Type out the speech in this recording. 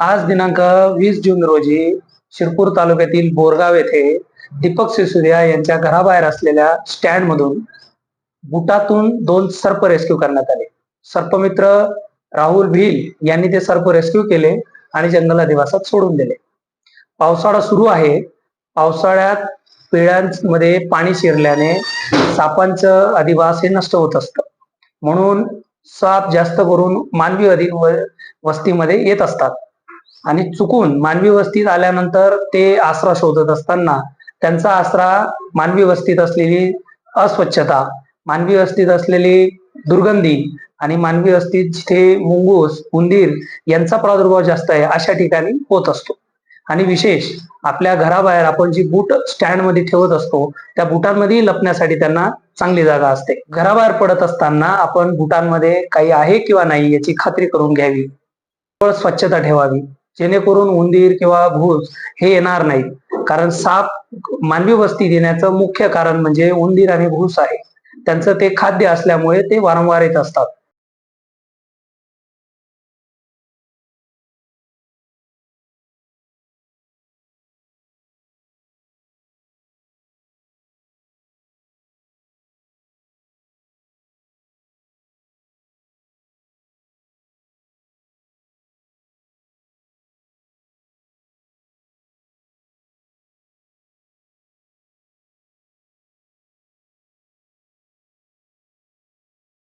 आज दिनांक वीस जून रोजी शिरपूर तालुक्यातील बोरगाव येथे दीपक सिसोदिया यांच्या घराबाहेर असलेल्या स्टँड मधून बुटातून दोन सर्प रेस्क्यू करण्यात आले. सर्पमित्र राहुल भील यांनी ते सर्प रेस्क्यू केले आणि जंगल अधिवासात सोडून दिले. पावसाळा सुरू आहे. पावसाळ्यात पिळ्यांमध्ये पाणी शिरल्याने सापांचं अधिवास हे नष्ट होत असतं. म्हणून साप जास्त करून मानवी अधिक वस्तीमध्ये येत असतात. आणि चुकून मानवी वस्तीत आल्यानंतर ते आसरा शोधत असताना त्यांचा आसरा मानवी वस्तीत असलेली अस्वच्छता मानवी वस्तीत असलेली दुर्गंधी आणि मानवी वस्तीत जिथे मुंगूस उंदीर यांचा प्रादुर्भाव जास्त आहे अशा ठिकाणी होत असतो. आणि विशेष आपल्या घराबाहेर आपण जी बूट स्टँडमध्ये ठेवत असतो त्या बुटांमध्ये लपण्यासाठी त्यांना चांगली जागा असते. घराबाहेर पडत असताना आपण बुटांमध्ये काही आहे किंवा नाही याची खात्री करून घ्यावी. स्वच्छता ठेवावी. जेणेकरून उंदीर किंवा भूस हे येणार नाहीत. कारण साप मानवी वस्ती येण्याचं मुख्य कारण म्हणजे उंदीर आणि भूस आहे. त्यांचं ते खाद्य असल्यामुळे ते वारंवार येत असतात.